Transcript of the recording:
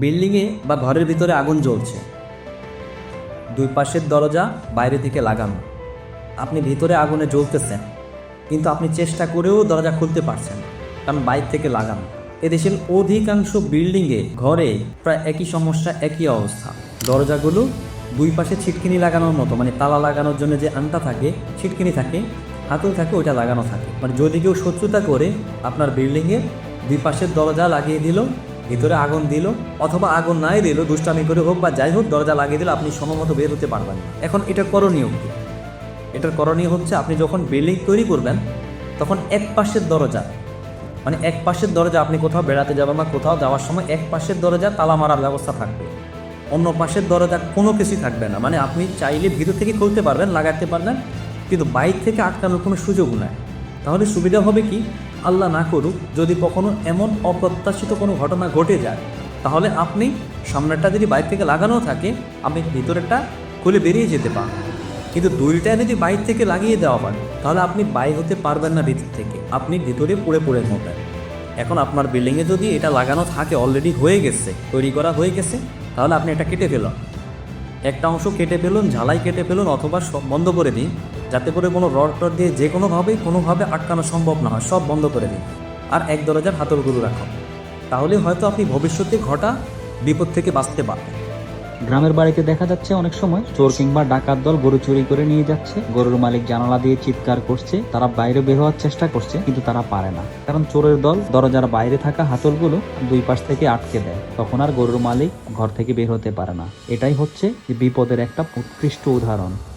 বিল্ডিংয়ে বা ঘরের ভিতরে আগুন জ্বলছে। দুই পাশের দরজা বাইরে থেকে লাগানো। আপনি ভিতরে আগুনে জ্বলতেছেন, কিন্তু আপনি চেষ্টা করেও দরজা খুলতে পারছেন কারণ বাইরে থেকে লাগানো। এদেশের অধিকাংশ বিল্ডিংয়ে ঘরে প্রায় একই সমস্যা, একই অবস্থা। দরজাগুলো দুই পাশে ছিটকিনি লাগানোর মতো মানে তালা লাগানোর জন্য যে আনটা থাকে, ছিটকিনি থাকে হাতেও থাকে, ওইটা লাগানো থাকে। মানে যদি কেউ শত্রুতা করে, আপনার বিল্ডিংয়ে দুই পাশের দরজা লাগিয়ে দিল ভিতরে আগুন দিল, অথবা আগুন নাই দিল, দুষ্টামি করে হোক বা যাই হোক, দরজা লাগিয়ে দিল, আপনি সময়মতো বের হতে পারবেন। এখন এটা করণীয় কি? এটার করণীয় হচ্ছে আপনি যখন বিল্ডিং তৈরি করবেন, তখন এক পাশের দরজা মানে এক পাশের দরজা আপনি কোথাও বেড়াতে যাবেন বা কোথাও যাওয়ার সময় এক পাশের দরজা তালা মারার ব্যবস্থা থাকবে। অন্য পাশের দরজা কোনো কিছুই থাকবে না। মানে আপনি চাইলে ভিতর থেকে খুলতে পারবেন, লাগাতে পারবেন, কিন্তু বাইর থেকে আটকানোর কোনো সুযোগ নাই। তাহলে সুবিধা হবে কি? আল্লাহ না করুক, যদি কখনো এমন অপ্রত্যাশিত কোনো ঘটনা ঘটে যায়, তাহলে আপনি সামনেরটা যদি বাইর থেকে লাগানো থাকে, আপনি ভিতরেরটা খুলে বেরিয়ে যেতে পারেন। কিন্তু দুইটা যদি বাইর থেকে লাগিয়ে দেওয়া হয়, তাহলে আপনি বাই হতে পারবেন না ভিতর থেকে। আপনি ভিতরে পড়ে পড়ে মরবেন। এখন আপনার বিল্ডিংয়ে যদি এটা লাগানো থাকে অলরেডি হয়ে গেছে, তৈরি করা হয়ে গেছে, তাহলে আপনি এটা কেটে ফেলুন। একটা অংশ কেটে ফেলুন, ঝালাই কেটে ফেলুন অথবা সব বন্ধ করে দিন। যাতে করে কোনো রড টড দিয়ে যে কোনোভাবেই কোনোভাবে আটকানো সম্ভব না হয়, সব বন্ধ করে দিন। আর এক দরজার হাতলগুলো রাখুন। তাহলে হয়তো আপনি ভবিষ্যতে ঘটা বিপদ থেকে বাঁচতে পারবেন। গ্রামের বাড়িতে দেখা যাচ্ছে অনেক সময় চোর কিংবা ডাকাত দল গরু চুরি করে নিয়ে যাচ্ছে। গরুর মালিক জানালা দিয়ে চিৎকার করছে, তারা বাইরে বের হওয়ার চেষ্টা করছে, কিন্তু তারা পারে না। কারণ চোরের দল দরজার বাইরে থাকা হাতলগুলো দুই পাশ থেকে আটকে দেয়, তখন আর গরুর মালিক ঘর থেকে বের হতে পারে না। এটাই হচ্ছে বিপদের একটা উৎকৃষ্ট উদাহরণ।